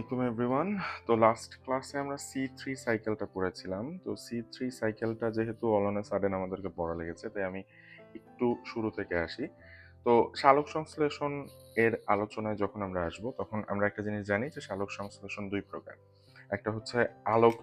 আলাইকুম এভরিওয়ান তো লাস্ট ক্লাসে আমরা সি থ্রি সাইকেলটা পড়েছিলাম। তো সি থ্রি সাইকেলটা যেহেতু অলনে সাডেন আমাদেরকে পড়া লেগেছে, তাই আমি একটু শুরু থেকে আসি। তো শালক সংশ্লেষণ এর আলোচনায় যখন আমরা আসব, তখন আমরা একটা জিনিস জানি যে শালক সংশ্লেষণ দুই প্রকার। একটা হচ্ছে আলোক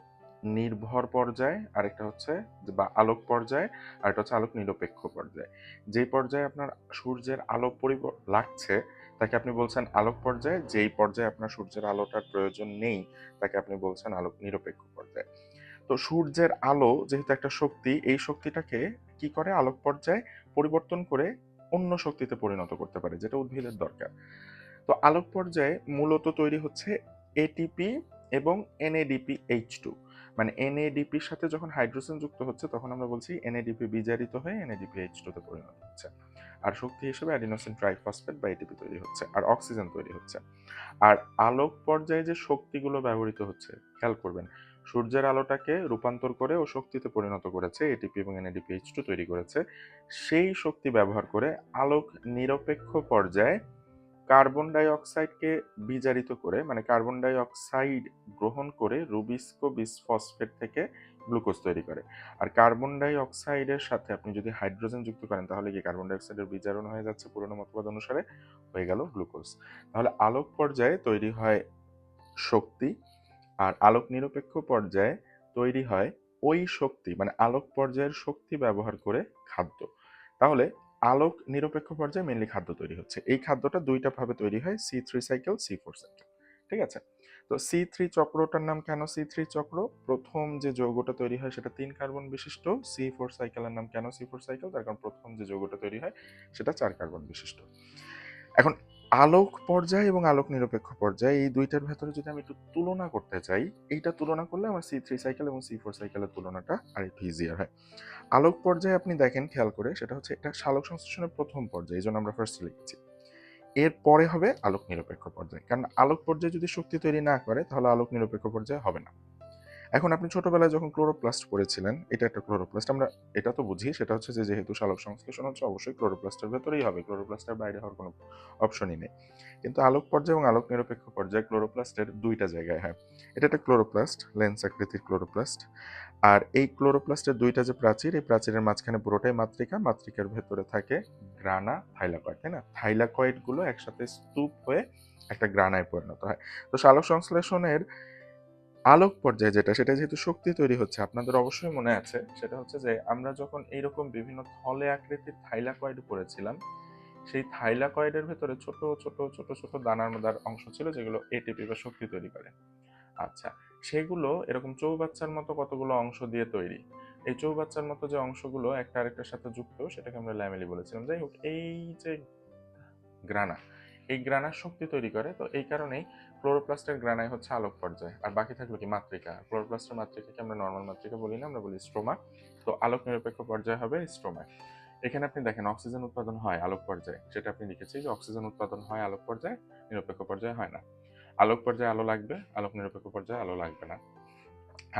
নির্ভর পর্যায়, আরেকটা হচ্ছে বা আলোক পর্যায় আর একটা হচ্ছে আলোক নিরপেক্ষ পর্যায়। যেই পর্যায়ে আপনার সূর্যের আলো পরিব, লাগছে, তাকে আপনি বলছেন আলোক পর্যায়ে, যেই পর্যায়ে আপনার সূর্যের আলোটার প্রয়োজন নেই, তাকে আপনি বলছেন আলোক নিরপেক্ষ পর্যায়ে। তো সূর্যের আলো যেহেতু একটা শক্তি, এই শক্তিটাকে কি করে? আলোক পর্যায়ে পরিবর্তন করে অন্য শক্তিতে পরিণত করতে পারে, যেটা উদ্ভিদের দরকার। তো আলোক পর্যায়ে মূলত তৈরি হচ্ছে এটিপি এবং এনএডিপি এইচ টু মানে এনএডিপির সাথে যখন হাইড্রোজেন যুক্ত হচ্ছে, তখন আমরা বলছি এনএডিপি বিজারিত হয়ে এনএডিপি এইচ টুতে পরিণত হচ্ছে। আর শক্তি হিসেবে অ্যাডিনোসিন ট্রাইফসফেট বা এটিপি তৈরি হচ্ছে, আর অক্সিজেন তৈরি হচ্ছে। আর আলোক পর্যায়ে যে শক্তিগুলো ব্যবহৃত হচ্ছে, খেয়াল করবেন, সূর্যের আলোটাকে রূপান্তর করে ও শক্তিতে পরিণত করেছে এটিপি এবং এনএডিপি এইচ টু তৈরি করেছে। সেই শক্তি ব্যবহার করে আলোক নিরপেক্ষ পর্যায়ে কার্বন ডাইঅক্সাইডকে বিজারিত করে মানে কার্বন ডাইঅক্সাইড গ্রহণ করে রুবিস্কো বিসফসফেট থেকে গ্লুকোজ তৈরি করে। আর কার্বন ডাই অক্সাইডের সাথে আপনি যদি হাইড্রোজেন যুক্ত করেন, তাহলে কি কার্বন ডাই অক্সাইডের বিজারণ হয়ে যাচ্ছে? পুরনো মতবাদ অনুসারে হয়ে গেল গ্লুকোজ। তাহলে আলোক পর্যায়ে তৈরি হয় শক্তি, আর আলোক নিরপেক্ষ পর্যায়ে তৈরি হয় ওই শক্তি মানে আলোক পর্যায়ের শক্তি ব্যবহার করে খাদ্য। তাহলে আলোক নিরপেক্ষ পর্যায়ে মেনলি খাদ্য তৈরি হচ্ছে। এই খাদ্যটা দুইটা ভাবে তৈরি হয় C three cycle C four cycle ঠিক আছে? তো সি থ্রি চক্রটার নাম কেন সি থ্রি চক্র? প্রথম যে যৌগটা তৈরি হয় সেটা তিন কার্বন বিশিষ্ট সি ফোর সাইকেলের নাম কেন সি ফোর সাইকেল তার কারণ প্রথম যে যৌগটা তৈরি হয় সেটা চার কার্বন বিশিষ্ট। এখন আলোক পর্যায় এবং আলোক নিরপেক্ষ পর্যায়, এই দুইটার ভেতরে যদি আমি একটু তুলনা করতে চাই, এইটা তুলনা করলে আমার সি থ্রি সাইকেল এবং সি ফোর সাইকেলের তুলনাটা আর একটু ইজিয়ার হয়। আলোক পর্যায়ে আপনি দেখেন, খেয়াল করে, সেটা হচ্ছে এটা সালোক সংশ্লেষণের প্রথম পর্যায়ে, এই জন্য আমরা ফার্স্ট লিখছি। এর পরে হবে আলোক নিরপেক্ষ পর্যায়ে, কারণ আলোক পর্যায়ে যদি শক্তি তৈরি না করে, তাহলে আলোক নিরপেক্ষ পর্যায়ে হবে না। এখন আপনি ছোটবেলায় যখন ক্লোরোপ্লাস্ট পড়েছিলেন, এটা একটা ক্লোরোপ্লাস্ট আমরা এটা তো বুঝি, সেটা হচ্ছে যে যেহেতু সালোক সংশ্লেষণ হচ্ছে, অবশ্যই ক্লোরোপ্লাস্টের ভেতরেই হবে ক্লোরোপ্লাস্টের বাইরে হওয়ার কোনো অপশনই নেই। কিন্তু আলোক পর্যায়ে এবং আলোক নিরপেক্ষ পর্যায়ে ক্লোরোপ্লাস্টের দুইটা জায়গায়, হয়। এটা একটা ক্লোরোপ্লাস্ট লেন্স আকৃতির ক্লোরোপ্লাস্ট আর এই ক্লোরোপ্লাস্টের দুইটা যে প্রাচীর, এই প্রাচীরের মাঝখানে পুরোটাই মাতৃকা, মাতৃকার ভেতরে থাকে গ্রানা, থাইলাকয়েড, তাই না? থাইলাকয়েডগুলো একসাথে স্তূপ হয়ে একটা গ্রানায় পরিণত হয়। তো সালোক সংশ্লেষণের আলোক পর্যায়ে যেটা, সেটা যেহেতু শক্তি তৈরি হচ্ছে, আপনাদের অবশ্যই মনে আছে, সেটা হচ্ছে যে আমরা যখন এইরকম বিভিন্ন থলে আকৃতির থাইলাকয়েড পড়েছিলাম, সেই থাইলাকয়েডের ভেতরে ছোট ছোট ছোট ছোট দানার মদার অংশ ছিল যেগুলো এটিপি বা শক্তি তৈরি করে। আচ্ছা সেগুলো এরকম চৌবাচ্চার মতো কতগুলো অংশ দিয়ে তৈরি? এই চৌবাচ্চার মতো যে অংশগুলো একটা আরেকটার সাথে যুক্ত, সেটাকে আমরা ল্যামেলি বলেছিলাম। যাই হোক, এই যে গ্রানা, এই গ্রানার শক্তি তৈরি করে, তো এই কারণেই ক্লোরোপ্লাস্টের গ্রানাই হচ্ছে আলোক পর্যায়। আর বাকি থাকল কি মাতৃকা ক্লোরোপ্লাস্টের মাতৃকাকে আমরা নর্মাল মাতৃকা বলি না? আমরা বলি স্ট্রোমা। তো আলোক নিরপেক্ষ পর্যায় হবে স্ট্রোমা। এখানে আপনি দেখেন, অক্সিজেন উৎপাদন হয় আলোক পর্যায়ে। সেটা আপনি লিখেছি যে অক্সিজেন উৎপাদন হয় আলোক পর্যায়ে, নিরপেক্ষ পর্যায়ে হয় না। আলোক পর্যায়ে আলো লাগবে, আলোক নিরপেক্ষ পর্যায়ে আলো লাগবে না।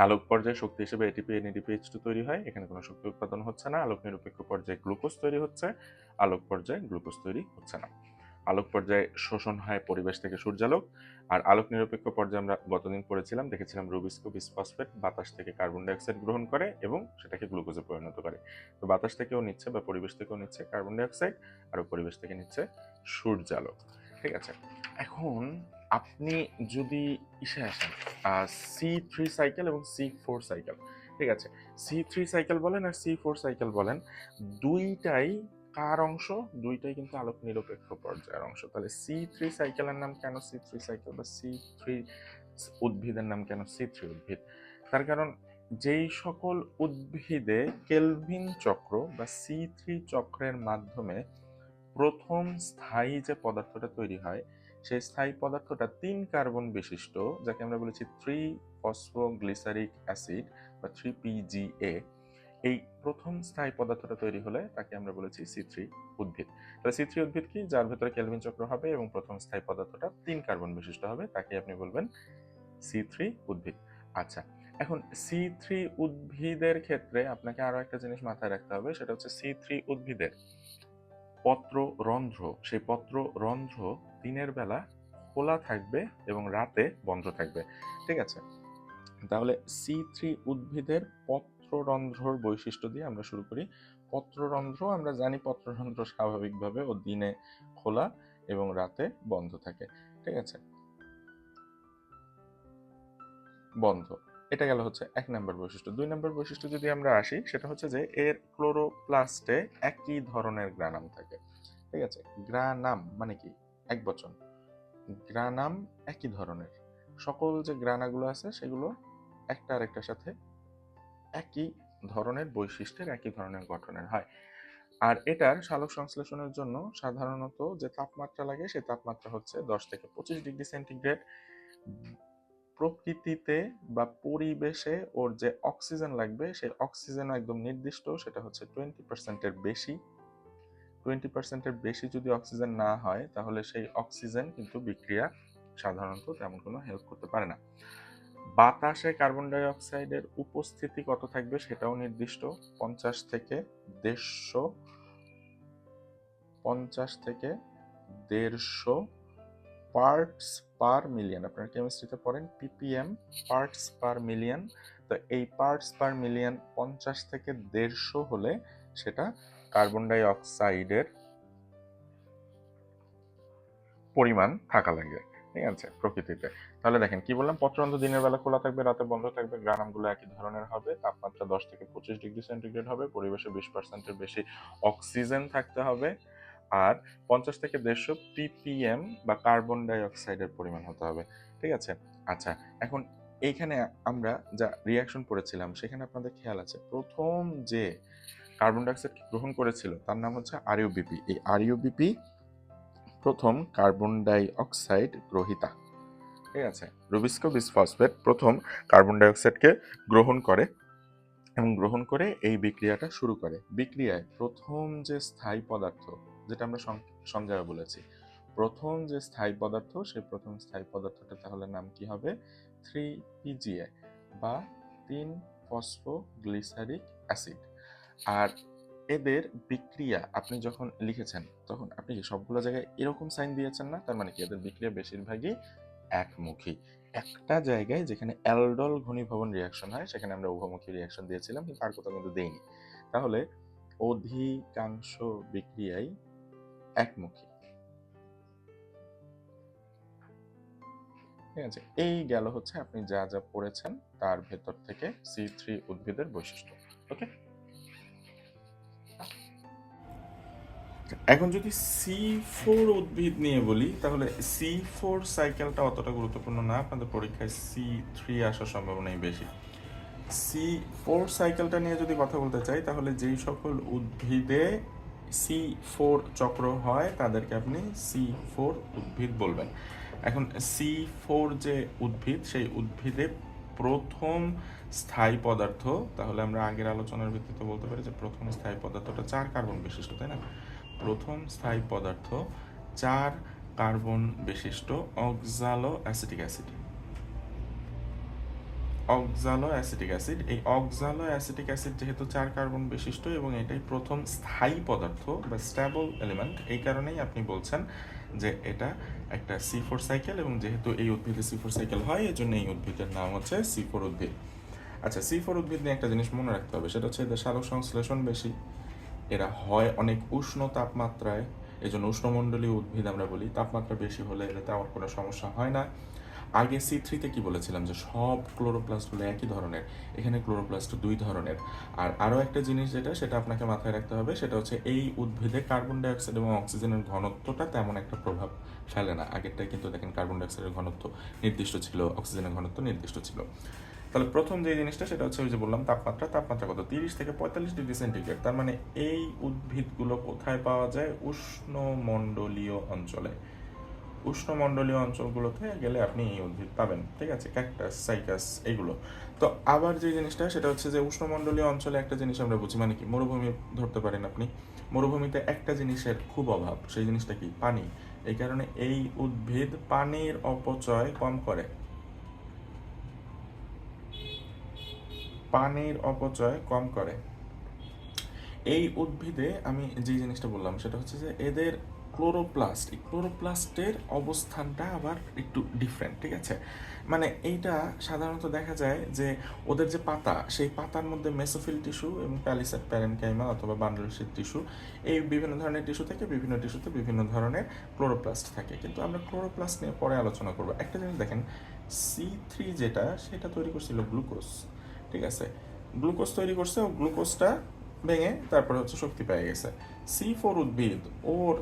আলোক পর্যায়ে শক্তি হিসেবে এটিপি এনএডিপি এইচ টু তৈরি হয়, এখানে কোনো শক্তি উৎপাদন হচ্ছে না। আলোক নিরপেক্ষ পর্যায়ে গ্লুকোজ তৈরি হচ্ছে, আলোক পর্যায়ে গ্লুকোজ তৈরি হচ্ছে না। আলোক পর্যায়ে শোষণ হয় পরিবেশ থেকে সূর্যালোক। আর আলোক নিরপেক্ষ পর্যায়ে আমরা গতদিন পড়েছিলাম, দেখেছিলাম রুবিস্কো বিসফসফেট বাতাস থেকে কার্বন ডাইঅক্সাইড গ্রহণ করে এবং সেটাকে গ্লুকোজে পরিণত করে। তো বাতাস থেকেও নিচ্ছে বা পরিবেশ থেকেও নিচ্ছে কার্বন ডাইঅক্সাইড আর পরিবেশ থেকে নিচ্ছে সূর্যালোক। ঠিক আছে? এখন আপনি যদি ইসে আসেন সি থ্রি সাইকেল এবং সি ফোর সাইকেল। ঠিক আছে? সি থ্রি সাইকেল বলেন আর সি ফোর সাইকেল বলেন, দুইটাই কার অংশ? দুইটাই কিন্তু আলোক নিরপেক্ষ পর্যায়ের অংশ। তাহলে সি থ্রি সাইকেলের নাম কেন সি থ্রি সাইকেল বা সি থ্রি উদ্ভিদের নাম কেন সি থ্রি উদ্ভিদ? তার কারণ যেই সকল উদ্ভিদে কেলভিন চক্র বা সি থ্রি চক্রের মাধ্যমে প্রথম স্থায়ী যে পদার্থটা তৈরি হয়, সেই স্থায়ী পদার্থটা তিন কার্বন বিশিষ্ট, যাকে আমরা বলেছি থ্রি ফসফোগ্লিসারিক অ্যাসিড বা থ্রি পিজিএ এই প্রথম স্থায়ী পদার্থটা তৈরি হলে তাকে আমরা বলেছি সি থ্রি উদ্ভিদ। তাহলে সি থ্রি উদ্ভিদ কি? যার ভেতরে কেলভিন চক্র হবে এবং প্রথম স্থায়ী পদার্থটা তিন কার্বন বিশিষ্ট হবে তাকে আপনি বলবেন সি থ্রি উদ্ভিদ। আচ্ছা এখন সি থ্রি উদ্ভিদের ক্ষেত্রে আপনাকে আরও একটা জিনিস মাথায় রাখতে হবে, সেটা হচ্ছে সি থ্রি উদ্ভিদের পত্র রন্ধ্র সেই পত্র রন্ধ্র দিনের বেলা খোলা থাকবে এবং রাতে বন্ধ থাকবে। ঠিক আছে? তাহলে সি থ্রি উদ্ভিদের পত্ররন্ধ্রর বৈশিষ্ট্য দিয়ে আমরা শুরু করি। পত্ররন্ধ্র আমরা জানি পত্ররন্ধ্র স্বাভাবিকভাবে ও দিনে খোলা এবং রাতে বন্ধ থাকে, ঠিক আছে? বন্ধ, এটা গেল হচ্ছে এক নম্বর বৈশিষ্ট্য। দুই নম্বর বৈশিষ্ট্য যদি আমরা আসি, সেটা হচ্ছে যে এর ক্লোরোপ্লাস্টে একই ধরনের গ্রানাম থাকে, ঠিক আছে? গ্রানাম মানে কি? এক বচন। গ্রানাম একই ধরনের। সকল যে গ্রানাগুলো আছে, সেগুলো একটা আরেকটার সাথে একই ধরনের বৈশিষ্ট্যের, একই ধরনের গঠনের হয়। আর এটার সালোক সংশ্লেষণের জন্য সাধারণত যে তাপমাত্রা লাগে, সেই তাপমাত্রা হচ্ছে দশ থেকে পঁচিশ ডিগ্রি সেন্টিগ্রেড। প্রকৃতিতে বা পরিবেশে ওর যে অক্সিজেন লাগবে, সেই অক্সিজেনও একদম নির্দিষ্ট, সেটা হচ্ছে টোয়েন্টি পার্সেন্টের বেশি। টোয়েন্টি পার্সেন্টের বেশি যদি অক্সিজেন না হয়, তাহলে সেই অক্সিজেন কিন্তু বিক্রিয়া সাধারণত তেমন কোনো হেল্প করতে পারে না। বাতাসে কার্বন ডাই অক্সাইডের উপস্থিতি কত থাকবে সেটাও নির্দিষ্ট। পঞ্চাশ থেকে দেড়শো, পঞ্চাশ থেকে দেড়শো পার্টস পার মিলিয়ন আপনারা কেমিস্ট্রিতে পড়েন পিপিএম পার্টস পার মিলিয়ন তো এই পার্টস পার মিলিয়ন পঞ্চাশ থেকে দেড়শো হলে সেটা কার্বন ডাই অক্সাইডের পরিমাণ থাকা লাগে ঠিক আছে প্রকৃতিতে। তাহলে দেখেন, কি বললাম? পত্ররন্ধ্র দিনের বেলা খোলা থাকবে, রাতে বন্ধ থাকবে গ্রানামগুলো একই ধরনের হবে, তাপমাত্রা দশ থেকে পঁচিশ ডিগ্রি সেন্টিগ্রেড হবে, পরিবেশে বিশ পার্সেন্টের বেশি অক্সিজেন থাকতে হবে, আর পঞ্চাশ থেকে দেড়শো পিপিএম বা কার্বন ডাই অক্সাইডের পরিমাণ হতে হবে, ঠিক আছে? আচ্ছা এখন এইখানে আমরা যা রিয়াকশন পড়েছিলাম, সেখানে আপনাদের খেয়াল আছে। প্রথম যে কার্বন ডাইঅক্সাইড গ্রহণ করেছিল, তার নাম হচ্ছে আরইউবিপি এই আরইউবিপি প্রথম কার্বন ডাই অক্সাইড গ্রহিতা। ঠিক আছে? রুবিস্কো বিসফসফেট প্রথম কার্বন ডাই অক্সাইডকে গ্রহণ করে এবং গ্রহণ করে এই বিক্রিয়াটা শুরু করে। বিক্রিয়ায় প্রথম যে স্থায়ী পদার্থ, যেটা আমরা সংজ্ঞায় বলেছি, প্রথম যে স্থায়ী পদার্থ, সেই প্রথম স্থায়ী পদার্থটা তাহলে নাম কি হবে? থ্রি পিজিএ বা তিন ফসফোগ্লিসারিক অ্যাসিড। আর এদের বিক্রিয়া আপনি যখন লিখেছেন, তখন আপনি কি সবগুলো জায়গায় এরকম সাইন দিয়েছেন না? তার মানে কি এদের বিক্রিয়া বেশিরভাগই একমুখী। একটা জায়গায় যেখানে অ্যালডল ঘনীভবন রিয়াকশন হয়, সেখানে আমরা উভমুখী রিয়াকশন দিয়েছিলাম, কিন্তু আর কোথাও কিন্তু দেইনি। তাহলে অধিকাংশ বিক্রিয়াই একমুখী। ঠিক আছে? এই গেল হচ্ছে আপনি যা যা পড়েছেন, তার ভেতর থেকে সি থ্রি উদ্ভিদের বৈশিষ্ট্য। ওকে এখন যদি সি ফোর উদ্ভিদ নিয়ে বলি, তাহলে সি ফোর সাইকেলটা অতটা গুরুত্বপূর্ণ না। আপনাদের পরীক্ষায় সি থ্রি আসার সম্ভাবনাই বেশি। সি ফোর সাইকেলটা নিয়ে যদি কথা বলতে চাই, তাহলে যেই সকল উদ্ভিদে সি ফোর চক্র হয়, তাদেরকে আপনি সি ফোর উদ্ভিদ বলবেন। এখন সি ফোর যে উদ্ভিদ, সেই উদ্ভিদে প্রথম স্থায়ী পদার্থ, তাহলে আমরা আগের আলোচনার ভিত্তিতে বলতে পারি যে প্রথম স্থায়ী পদার্থটা চার কার্বন বিশিষ্ট, তাই না? প্রথম স্থায়ী পদার্থ, চার কার্বন বিশিষ্ট অক্সালো অ্যাসিটিক অ্যাসিড। অক্সালো অ্যাসিটিক অ্যাসিড, এই অক্সালো অ্যাসিটিক অ্যাসিড যেহেতু চার কার্বন বিশিষ্ট এবং এটাই প্রথম স্থায়ী পদার্থ বা স্ট্যাবল এলিমেন্ট, এই কারণেই আপনি বলছেন যে এটা একটা সি ফোর সাইকেল এবং যেহেতু এই উদ্ভিদে সি ফোর সাইকেল হয় এই জন্য এই উদ্ভিদের নাম হচ্ছে সি ফোর উদ্ভিদ। আচ্ছা সি ফোর উদ্ভিদ নিয়ে একটা জিনিস মনে রাখতে হবে, সেটা হচ্ছে এদের সালোক সংশ্লেষণ বেশি। এরা হয় অনেক উষ্ণ তাপমাত্রায় এই জন্য উষ্ণমণ্ডলীয় উদ্ভিদ আমরা বলি, তাপমাত্রা বেশি হলে এটাতে আমার কোনো সমস্যা হয় না। আগে সি থ্রিতে কি বলেছিলাম যে সব ক্লোরোপ্লাস্টগুলো একই ধরনের, এখানে ক্লোরোপ্লাস্ট দুই ধরনের। আর আরও একটা জিনিস যেটা, সেটা আপনাকে মাথায় রাখতে হবে, সেটা হচ্ছে এই উদ্ভিদে কার্বন ডাইঅক্সাইড এবং অক্সিজেনের ঘনত্বটা তেমন একটা প্রভাব ফেলে না। আগেরটাই কিন্তু দেখেন কার্বন ডাইঅক্সাইডের ঘনত্ব নির্দিষ্ট ছিল অক্সিজেনের ঘনত্ব নির্দিষ্ট ছিল। তাহলে প্রথম যে জিনিসটা সেটা হচ্ছে ওই যে বললাম তাপমাত্রা তাপমাত্রা কত? তিরিশ থেকে পঁয়তাল্লিশ ডিগ্রি সেন্টিগ্রেড। তার মানে এই উদ্ভিদগুলো কোথায় পাওয়া যায়? উষ্ণমণ্ডলীয় অঞ্চলে। উষ্ণমণ্ডলীয় অঞ্চলগুলোতে গেলে আপনি এই উদ্ভিদ পাবেন, ঠিক আছে? ক্যাকটাস, সাইকাস এইগুলো তো আবার যে জিনিসটা, সেটা হচ্ছে যে উষ্ণমণ্ডলীয় অঞ্চলে একটা জিনিস আমরা বুঝি মানে কি? মরুভূমি ধরতে পারেন আপনি। মরুভূমিতে একটা জিনিসের খুব অভাব, সেই জিনিসটা কি? পানি। এই কারণে এই উদ্ভিদ পানির অপচয় কম করে। পানির অপচয় কম করে। এই উদ্ভিদে আমি যে জিনিসটা বললাম, সেটা হচ্ছে যে এদের ক্লোরোপ্লাস্ট, এই ক্লোরোপ্লাস্টের অবস্থানটা আবার একটু ডিফারেন্ট ঠিক আছে? মানে এইটা সাধারণত দেখা যায় যে ওদের যে পাতা, সেই পাতার মধ্যে মেসোফিল টিস্যু এবং প্যালিসেট প্যারেনকাইমা অথবা বান্ডলশিট টিস্যু এই বিভিন্ন ধরনের টিস্যু থেকে বিভিন্ন টিস্যুতে বিভিন্ন ধরনের ক্লোরোপ্লাস্ট থাকে। কিন্তু আমরা ক্লোরোপ্লাস্ট নিয়ে পরে আলোচনা করব। একটা জিনিস দেখেন সি থ্রি যেটা, সেটা তৈরি করছিল গ্লুকোজ ঠিক আছে? গ্লুকোজ তৈরি করছে ও গ্লুকোজটা ভেঙে তারপরে হচ্ছে শক্তি পেয়ে গেছে। সি ফোর উদ্ভিদ ওর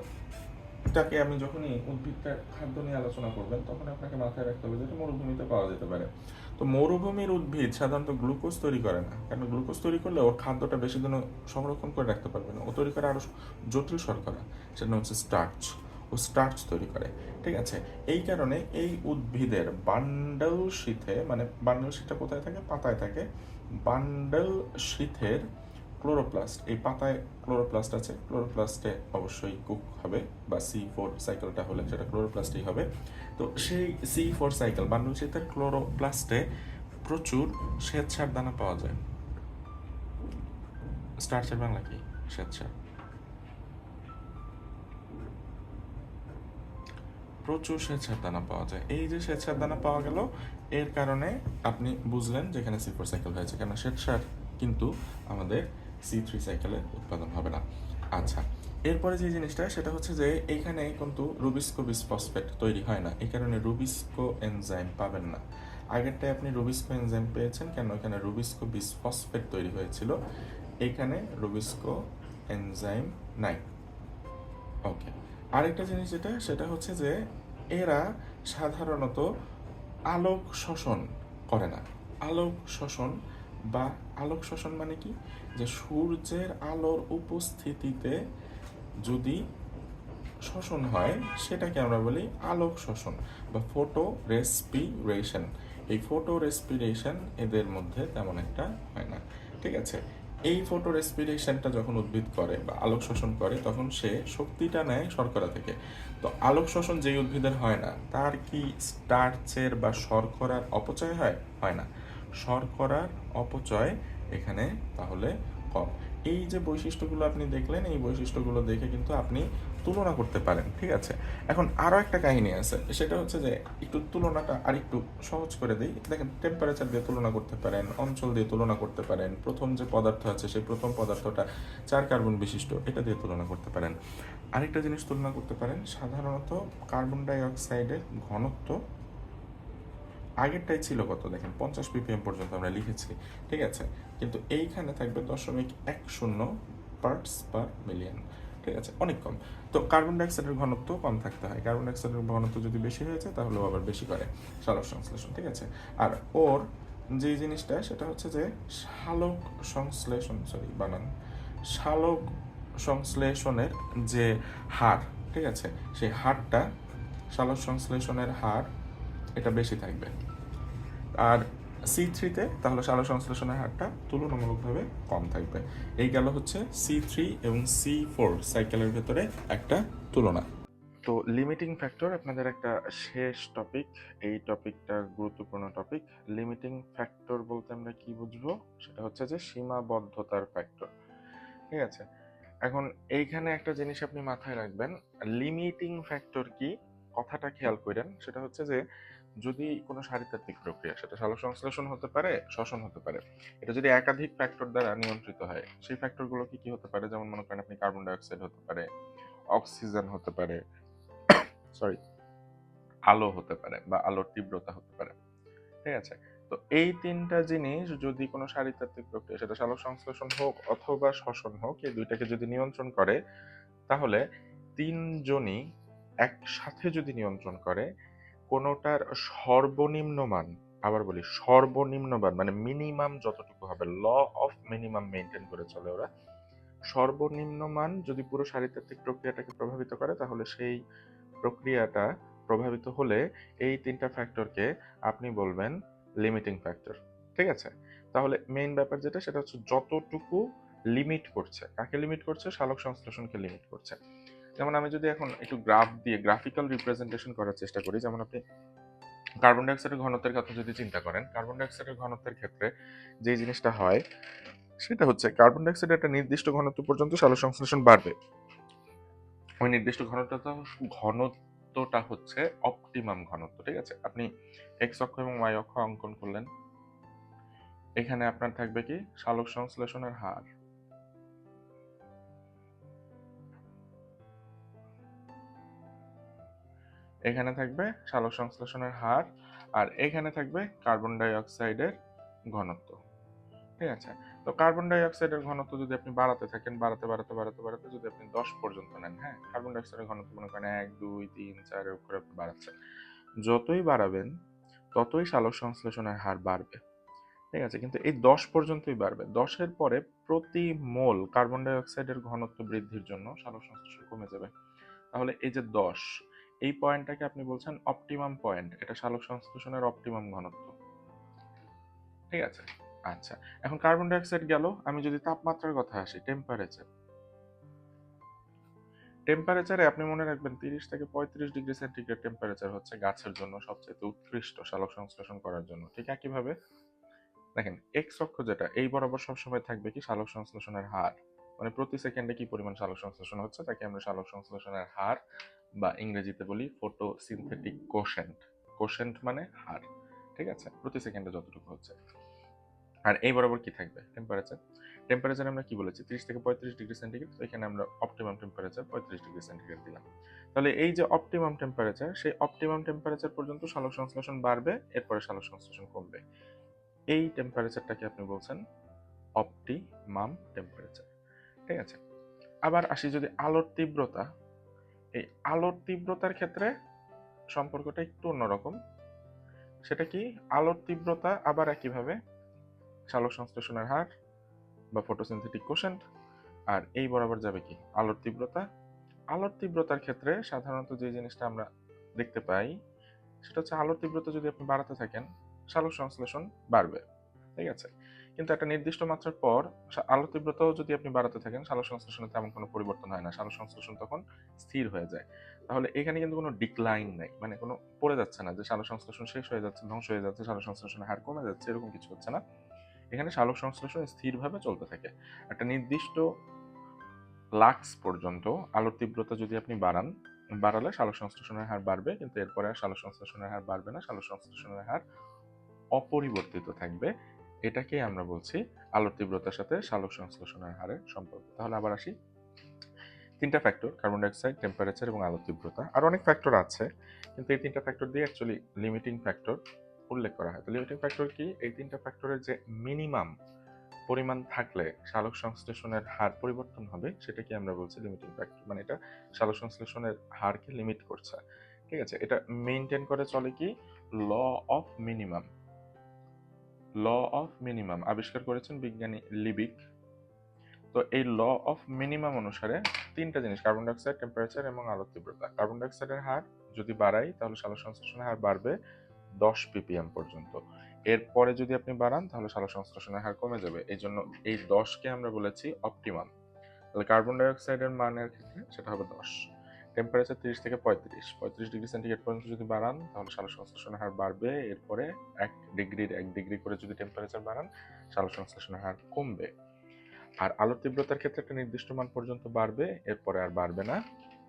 এটাকে আমি যখনই উদ্ভিদটার খাদ্য নিয়ে আলোচনা করবেন তখন আপনাকে মাথায় রাখতে হবে যেটা মরুভূমিতে পাওয়া যেতে পারে। তো মরুভূমির উদ্ভিদ সাধারণত গ্লুকোজ তৈরি করে না, কারণ গ্লুকোজ তৈরি করলে ওর খাদ্যটা বেশি দিন সংরক্ষণ করে রাখতে পারবে না। ও তৈরি করে আরও জটিল শর্করা, সেটা হচ্ছে স্টার্চ। স্টার্চ তৈরি করে, ঠিক আছে? এই কারণে এই উদ্ভিদের বান্ডল শীথে মানে বান্ডল শীতটা কোথায় থাকে? পাতায় থাকে। বান্ডল শীথের ক্লোরোপ্লাস্ট এই পাতায় ক্লোরোপ্লাস্ট আছে। ক্লোরোপ্লাস্টে অবশ্যই কুক হবে, বা সি ফোর সাইকেলটা হলে সেটা ক্লোরোপ্লাস্টেই হবে। তো সেই সি ফোর সাইকেল বান্ডল শীতের ক্লোরোপ্লাস্টে প্রচুর শ্বেতসার দানা পাওয়া যায়। স্টার্চের বাংলা কি? শ্বেতসার। প্রচুর শ্বেতসার দানা পাওয়া যায়। এই যে শ্বেতসার দানা পাওয়া গেল, এর কারণে আপনি বুঝলেন যেখানে সিফোর সাইকেল হয়েছে কেন। শ্বেতসার কিন্তু আমাদের সি থ্রি সাইকেলে উৎপাদন হবে না। আচ্ছা এরপরে যে জিনিসটা, সেটা হচ্ছে যে এইখানে কিন্তু রুবিস্কো বিসফসফেট তৈরি হয় না। এই কারণে রুবিস্কো এনজাইম পাবেন না। আগেরটায় আপনি রুবিস্কো এনজাইম পেয়েছেন কেন? এখানে রুবিস্কো বিসফসফেট তৈরি হয়েছিল। এইখানে রুবিস্কো এনজাইম নাই। ওকে আরেকটা জিনিস যেটা, সেটা হচ্ছে যে এরা সাধারণত আলোক শোষণ করে না। আলোক শোষণ বা আলোক শোষণ মানে কি? যে সূর্যের আলোর উপস্থিতিতে যদি শোষণ হয়, সেটাকে আমরা বলি আলোক শোষণ বা ফটো রেসপিরেশন। এই ফটো রেসপিরেশন এদের মধ্যে তেমন একটা হয় না। ঠিক আছে? এই ফটো রেসপিরেশনটা যখন উদ্ভিদ করে বা আলোক শোষণ করে, তখন সে শক্তিটা নেয় শর্করা থেকে। তো আলোক শোষণ যেই উদ্ভিদের হয় না, তার কি স্টার্চের বা শর্করার অপচয় হয়? হয় না। শর্করার অপচয় এখানে তাহলে কম। এই যে বৈশিষ্ট্যগুলো আপনি দেখলেন, এই বৈশিষ্ট্যগুলো দেখে কিন্তু আপনি তুলনা করতে পারেন, ঠিক আছে? এখন আরও একটা কাহিনী আছে, সেটা হচ্ছে যে একটু তুলনাটা আর একটু সহজ করে দিই। দেখেন টেম্পারেচার দিয়ে তুলনা করতে পারেন, অঞ্চল দিয়ে তুলনা করতে পারেন, প্রথম যে পদার্থ আছে সেই প্রথম পদার্থটা চার কার্বন বিশিষ্ট, এটা দিয়ে তুলনা করতে পারেন। আরেকটা জিনিস তুলনা করতে পারেন, সাধারণত কার্বন ডাই অক্সাইডের ঘনত্ব আগেরটাই ছিল কত? দেখেন, পঞ্চাশ পিপিএম পর্যন্ত আমরা লিখেছি, ঠিক আছে? কিন্তু এইখানে থাকবে দশমিক এক শূন্য পার্টস পার মিলিয়ন ঠিক আছে? অনেক কম। তো কার্বন ডাইঅক্সাইডের ঘনত্ব কম থাকতে হয়। কার্বন ডাইঅক্সাইডের ঘনত্ব যদি বেশি হয়েছে তাহলেও আবার বেশি করে সালোক সংশ্লেষণ, ঠিক আছে? আর ওর যে জিনিসটা, সেটা হচ্ছে যে শালক সংশ্লেষণ সরি বানান। শালক সংশ্লেষণের যে হার, ঠিক আছে? সেই হারটা শালক সংশ্লেষণের হার, এটা বেশি থাকবে। আর সি থ্রিতে তাহলে সালো সংশ্লেষণের হারটা তুলনামূলকভাবে কম থাকবে। এই গেল হচ্ছে সি থ্রি এবং সি ফোর সাইকেলের ভেতরে একটা তুলনা। তো লিমিটিং ফ্যাক্টর আপনাদের একটা শেষ টপিক এই টপিকটা গুরুত্বপূর্ণ টপিক লিমিটিং ফ্যাক্টর বলতে আমরা কি বুঝব? সেটা হচ্ছে যে সীমাবদ্ধতার ফ্যাক্টর ঠিক আছে? এখন এইখানে একটা জিনিস আপনি মাথায় রাখবেন লিমিটিং ফ্যাক্টর কি? কথাটা খেয়াল করেন, সেটা হচ্ছে যে যদি কোনো শারীরতাত্ত্বিক প্রক্রিয়া, সেটা সালোক সংশ্লেষণ হতে পারে, শ্বসন হতে পারে, এটা যদি একাধিক ফ্যাক্টর দ্বারা নিয়ন্ত্রিত হয়, সেই ফ্যাক্টরগুলো কি কি হতে পারে? যেমন মনে করেন আপনি কার্বন ডাইঅক্সাইড হতে পারে অক্সিজেন হতে পারে সরি আলো হতে পারে বা আলোর তীব্রতা হতে পারে। ঠিক আছে? তো এই তিনটা জিনিস যদি কোনো শারীরতাত্ত্বিক প্রক্রিয়া, সেটা সালোক সংশ্লেষণ হোক অথবা শ্বসন হোক, এই দুইটাকে যদি নিয়ন্ত্রণ করে, তাহলে তিনজনই একসাথে যদি নিয়ন্ত্রণ করে কোনোটার সর্বনিম্ন মান আবার বলি সর্বনিম্ন মান মানে মিনিমাম যতটুকু হবে ল অফ মিনিমাম মেনটেন করে চলে ওরা। সর্বনিম্ন মান যদি পুরো শারীরতাত্ত্বিক প্রক্রিয়াটাকে প্রভাবিত করে, তাহলে সেই প্রক্রিয়াটা প্রভাবিত হলে এই তিনটা ফ্যাক্টরকে আপনি বলবেন লিমিটিং ফ্যাক্টর ঠিক আছে? তাহলে মেইন ব্যাপার যেটা, সেটা হচ্ছে যতটুকু লিমিট করছে। কাকে লিমিট করছে? সালোক সংশ্লেষণকে লিমিট করছে। যেমন আমি যদি এখন একটু গ্রাফ দিয়ে গ্রাফিক্যাল রিপ্রেজেন্টেশন করার চেষ্টা করি, যেমন আপনি কার্বন ডাইঅক্সাইডের ঘনত্বের কথা যদি চিন্তা করেন কার্বন ডাইঅক্সাইডের ঘনত্বের ক্ষেত্রে যে জিনিসটা হয়, সেটা হচ্ছে কার্বন ডাইঅক্সাইড একটা নির্দিষ্ট ঘনত্ব পর্যন্ত সালোক সংশ্লেষণ বাড়বে। ওই নির্দিষ্ট ঘনত্বটা ঘনত্বটা হচ্ছে অপটিমাম ঘনত্ব, ঠিক আছে? আপনি এক্স অক্ষ এবং ওয়াই অক্ষ অঙ্কন করলেন, এখানে আপনার থাকবে কি? সালোক সংশ্লেষণের হার। এখানে থাকবে সালোক সংশ্লেষণের হার আর এখানে থাকবে কার্বন ডাই অক্সাইডের ঘনত্ব। ঠিক আছে? তো কার্বন ডাই অক্সাইডের ঘনত্ব যদি আপনি বাড়াতে থাকেন, বাড়াতে বাড়াতে বাড়াতে বাড়াতে যদি আপনি দশ পর্যন্ত নেন হ্যাঁ? কার্বন ডাই অক্সাইডের ঘনত্ব মনে করেন এক, দুই, তিন চারের উপরে বাড়াচ্ছেন। যতই বাড়াবেন, ততই সালোক সংশ্লেষণের হার বাড়বে। ঠিক আছে? কিন্তু এই দশ পর্যন্তই বাড়বে। দশের পরে প্রতি মোল কার্বন ডাই অক্সাইডের ঘনত্ব বৃদ্ধির জন্য সালোক সংশ্লেষণ কমে যাবে। তাহলে এই যে দশ এই পয়েন্টটাকে আপনি বলছেন অপটিমাম পয়েন্ট এটা সালোক সংশ্লেষণের অপটিমাম ঘনত্ব। ঠিক আছে? আচ্ছা এখন কার্বন ডাইঅক্সাইড গেল, আমি যদি তাপমাত্রার কথা আসি টেম্পারেচার টেম্পারেচারে আপনি মনে রাখবেন তিরিশ থেকে পঁয়ত্রিশ ডিগ্রি সেন্টিগ্রেড টেম্পারেচার হচ্ছে গাছের জন্য সবচেয়ে উৎকৃষ্ট সালোক সংশ্লেষণ করার জন্য। ঠিক একইভাবে, দেখেন এক্স অক্ষ যেটা, এই বরাবর সবসময় থাকবে কি সালোক সংশ্লেষণের হার। মানে প্রতি সেকেন্ডে কি পরিমাণ সালোক সংশ্লেষণ হচ্ছে, তাকে আমরা সালোক সংশ্লেষণের হার বা ইংরেজিতে বলি ফটো সিনথেটিক কোশেন্ট কোশেন্ট মানে হার, ঠিক আছে? প্রতি সেকেন্ডে যতটুকু হচ্ছে। আর এই বরাবর কি থাকবে? টেম্পারেচার টেম্পারেচার আমরা কি বলেছি? তিরিশ থেকে পঁয়ত্রিশ ডিগ্রি সেন্টিগ্রেড তো এখানে আমরা অপটিমাম টেম্পারেচার পঁয়ত্রিশ ডিগ্রি সেন্টিগ্রেড দিলাম। তাহলে এই যে অপটিমাম টেম্পারেচার সেই অপটিমাম টেম্পারেচার পর্যন্ত সালোক সংশ্লেষণ বাড়বে, এরপরে সালোক সংশ্লেষণ কমবে। এই টেম্পারেচারটাকে আপনি বলছেন অপটিমাম টেম্পারেচার ঠিক আছে? আবার আসি যদি আলোর তীব্রতা এই আলোর তীব্রতার ক্ষেত্রে সম্পর্কটা একটু অন্যরকম। সেটা কি? আলোর তীব্রতা আবার একইভাবে সালোক সংশ্লেষণের হার বা ফটোসিনথেটিক কোশেন্ট আর এই বরাবর যাবে কি? আলোর তীব্রতা। আলোর তীব্রতার ক্ষেত্রে সাধারণত যে জিনিসটা আমরা দেখতে পাই, সেটা হচ্ছে আলোর তীব্রতা যদি আপনি বাড়াতে থাকেন সালোক সংশ্লেষণ বাড়বে। ঠিক আছে? কিন্তু একটা নির্দিষ্ট মাত্রার পর আলো তীব্রতাও যদি আপনি বাড়াতে থাকেন সালোক সংশ্লেষণে তেমন কোনো পরিবর্তন হয় না। সালোক সংশ্লেষণ তখন স্থির হয়ে যায়। তাহলে এখানে কিন্তু কোনো ডিক্লাইন নেই। মানে কোনো পড়ে যাচ্ছে না যে সালোক সংশ্লেষণ শেষ হয়ে যাচ্ছে, ধ্বংস হয়ে যাচ্ছে সালোক সংশ্লেষণের হার কমে যাচ্ছে, এরকম কিছু হচ্ছে না। এখানে সালোক সংশ্লেষণ স্থিরভাবে চলতে থাকে। একটা নির্দিষ্ট লাক্স পর্যন্ত আলোর তীব্রতা যদি আপনি বাড়ান, বাড়ালে সালোক সংশ্লেষণের হার বাড়বে, কিন্তু এরপরে আর সালোক সংশ্লেষণের হার বাড়বে না। সালোক সংশ্লেষণের হার অপরিবর্তিত থাকবে। এটাকেই আমরা বলছি আলোর তীব্রতার সাথে সালোক সংশ্লেষণের হারের সম্পর্ক। তাহলে আবার আসি। তিনটা ফ্যাক্টর কার্বন ডাইঅক্সাইড টেম্পারেচার এবং আলোর তীব্রতা। আর অনেক ফ্যাক্টর আছে, কিন্তু এই তিনটা ফ্যাক্টর দিয়ে অ্যাকচুয়ালি লিমিটিং ফ্যাক্টর উল্লেখ করা হয়। তো লিমিটিং ফ্যাক্টর কি? এই তিনটা ফ্যাক্টরের যে মিনিমাম পরিমাণ থাকলে সালোক সংশ্লেষণের হার পরিবর্তন হবে, সেটাকে আমরা বলছি লিমিটিং ফ্যাক্টর মানে এটা সালোক সংশ্লেষণের হারকে লিমিট করছে। ঠিক আছে? এটা মেনটেন করে চলে কি? Law of minimum law of minimum আবিষ্কার করেছেন বিজ্ঞানী লিবিক। তো এই ল অফ মিনিমাম অনুসারে তিনটা জিনিস, কার্বন ডাইঅক্সাইড, টেম্পারেচার এবং আলোর তীব্রতা। কার্বন ডাইঅক্সাইডের হার যদি বাড়াই, তাহলে সালোক সংশ্লেষণের হার বাড়বে দশ পিপিএম পর্যন্ত। এরপরে যদি আপনি বাড়ান, তাহলে সালোক সংশ্লেষণের হার কমে যাবে। এই জন্য এই দশকে আমরা বলেছি অপটিমাম তাহলে কার্বন ডাইঅক্সাইডের মানের ক্ষেত্রে সেটা হবে দশ। টেম্পারেচার তিরিশ থেকে পঁয়ত্রিশ। পঁয়ত্রিশ ডিগ্রি সেন্টিগ্রেড পর্যন্ত যদি বাড়ান, তাহলে সালোক সংশ্লেষণের হার বাড়বে। এরপরে এক ডিগ্রির এক ডিগ্রি করে যদি টেম্পারেচার বাড়ান সালোক সংশ্লেষণের হার কমবে। আর আলোর তীব্রতার ক্ষেত্রে একটা নির্দিষ্ট মান পর্যন্ত বাড়বে, এরপরে আর বাড়বে না।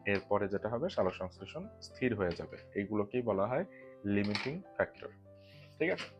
এরপরে যেটা হবে সালোক সংশ্লেষণ স্থির হয়ে যাবে। এইগুলোকেই বলা হয় লিমিটিং ফ্যাক্টর ঠিক আছে?